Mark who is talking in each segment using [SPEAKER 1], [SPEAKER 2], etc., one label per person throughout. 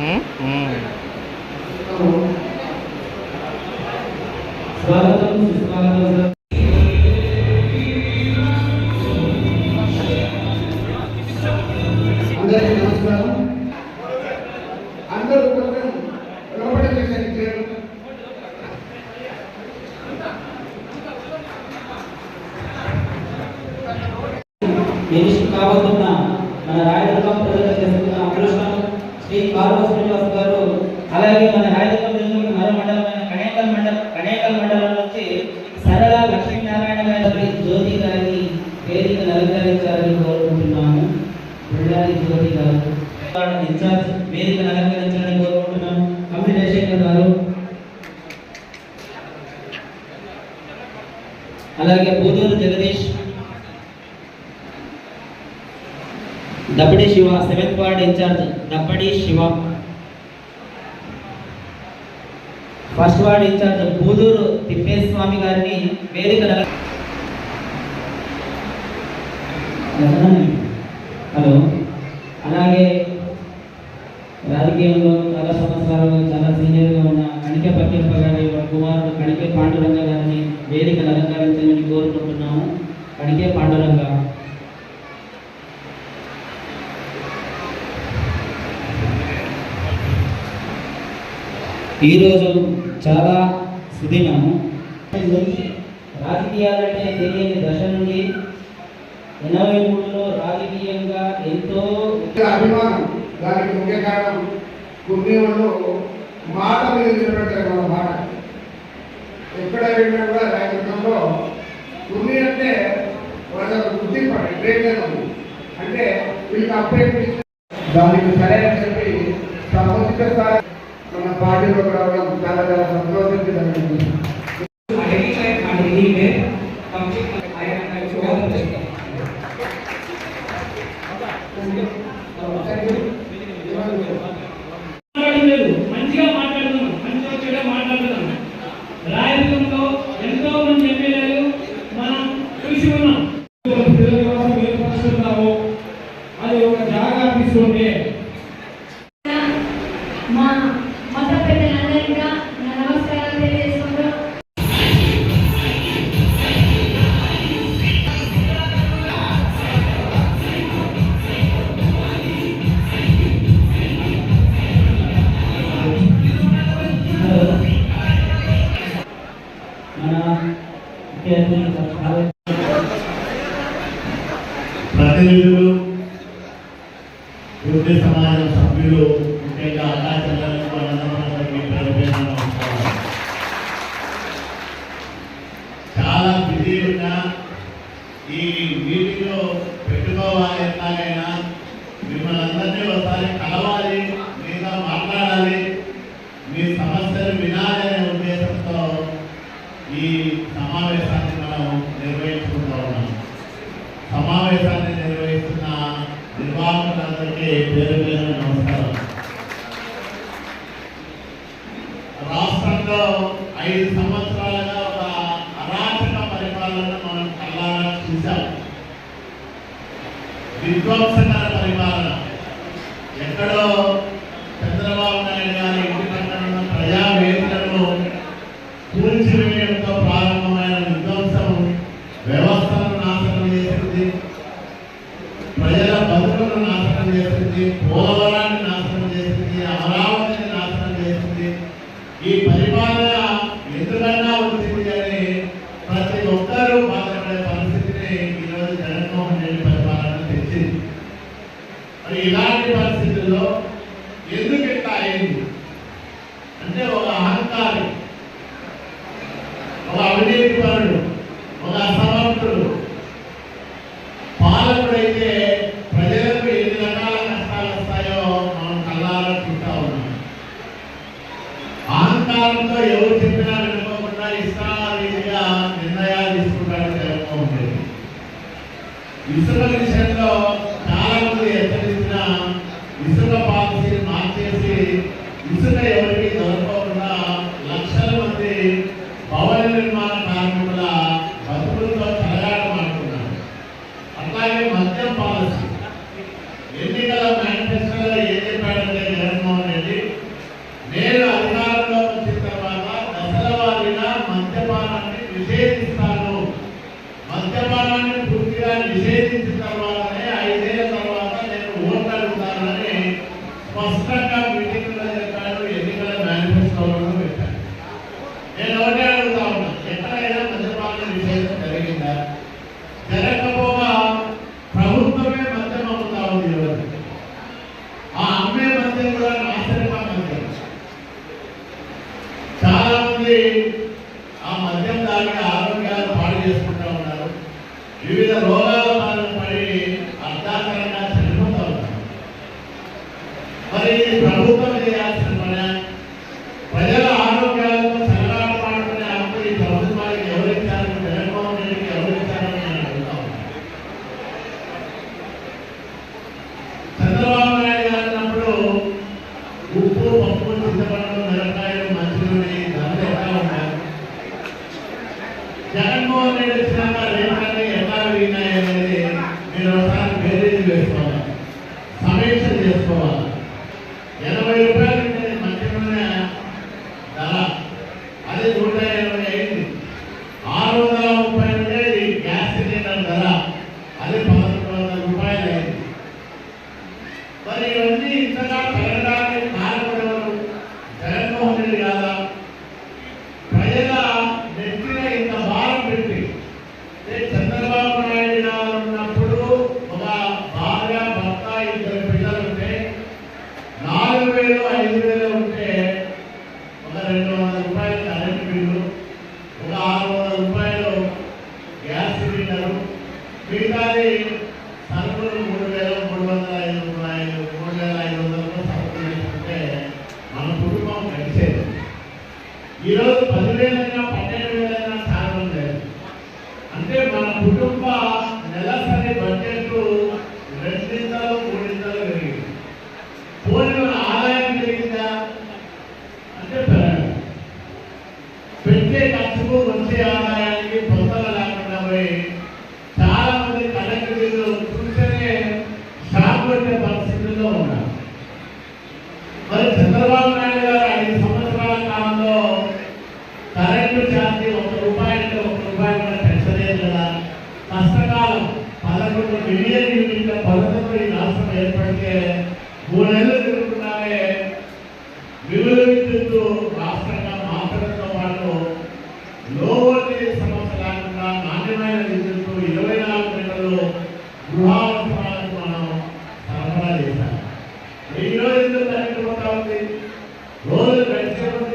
[SPEAKER 1] Hmm. Hmm.
[SPEAKER 2] స్వాగతం ward incharge Buduru Thippeswamy గారిని వేదిక హలో? అలాగే రాజకీయంలో చాలా సంవత్సరాలు చాలా సీనియర్గా ఉన్న కణికే పక్కింప గారి కుమారుడు కణికే పాండురంగ గారిని వేదికను అలంకరించమని కోరుకుంటున్నాము. కణికే పాండురంగ. ఈరోజు చాలా సుదీనము. రాజకీయాలంటే తెలియని దశ నుండి ఎనభై మూడులో రాజకీయంగా ఎంతో
[SPEAKER 3] అభిమానం దానికి ముఖ్య కారణం కుర్మీలో మాట నిలిచినటువంటి మన మాట. ఎక్కడ వెళ్ళినా కూడా రాజకీయంలో కుర్మీ అంటే వాళ్ళ గుర్తింపు అంటే వీళ్ళకి అప్డేట్ దానికి సరైన చెప్పి సంబంధిత స్థాయి మన
[SPEAKER 4] పార్టీలో కూడా காலகால சந்தோஷத்துக்கு நன்றி విధ్వంసకర పరిపాలన. ఎక్కడో ఉండాలి. ఒక అవినీతిపరుడు ఒక అసమర్థుడు Father. ఆ మద్యం తాగిన ఆరోగ్యాలను పాడు చేసుకుంటా ఉన్నారు. వివిధ రోగాలు Lord.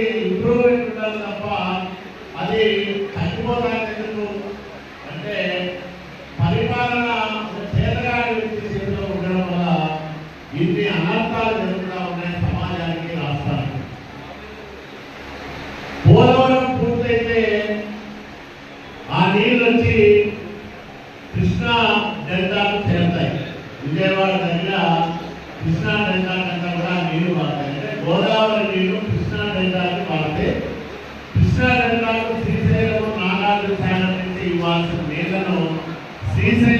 [SPEAKER 4] ఇంప్రూవ్మెంట్ ఉండాలి తప్ప అది esa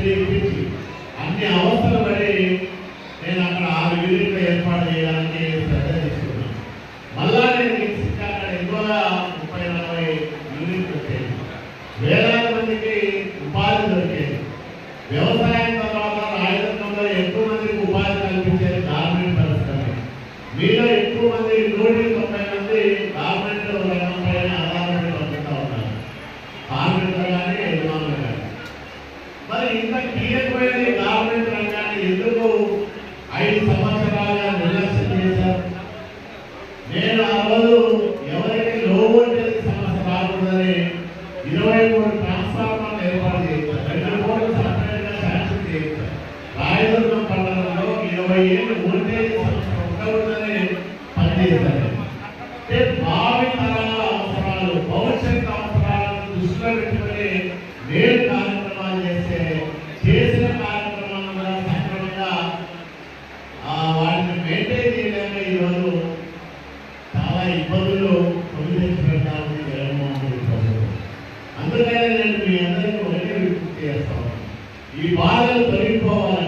[SPEAKER 4] తెలియజేసి అన్ని అవసరం పడి నేను అక్కడ ఆరు వేలు ఏర్పాటు చేయడానికి Yeah. ఈ బాధలు తొలగిపోవాలంటే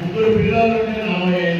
[SPEAKER 4] ముగ్గురు పిల్లలు నలభై ఐదు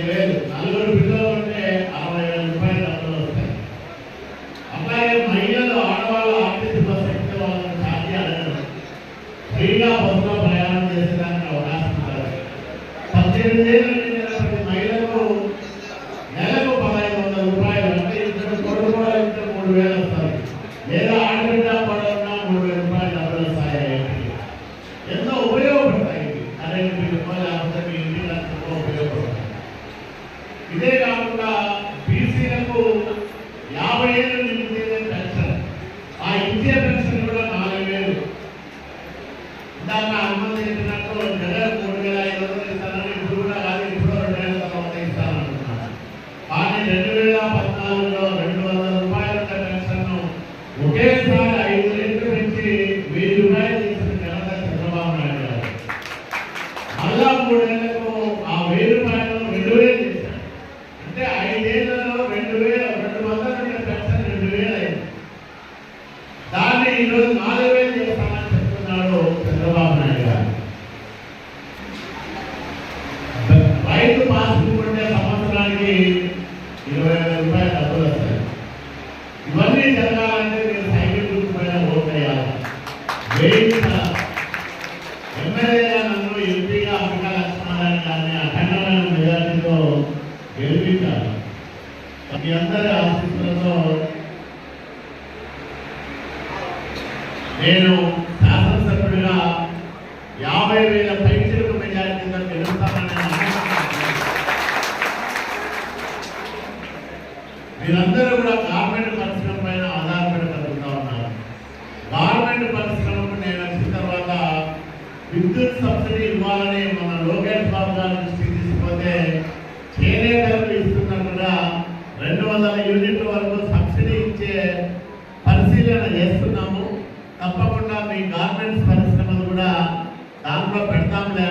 [SPEAKER 4] రైతు పాస్ ఇవ్వకుంటే సంవత్సరానికి ఇరవై విద్యుత్ సబ్సిడీ ఇవ్వాలని మన లోకేష్ బాబు గారి దృష్టికి తీసుకుపోతే చేనేతలకు ఇస్తున్నా కూడా రెండు వందల యూనిట్ల వరకు సబ్సిడీ ఇచ్చే పరిశీలన చేస్తున్నాము. తప్పకుండా మీ గార్మెంట్స్ పరిశ్రమలు కూడా దాంట్లో పెడతాంలే.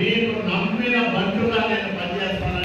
[SPEAKER 4] మీరు నమ్మిన బంటుగా నేను
[SPEAKER 3] పనిచేస్తాను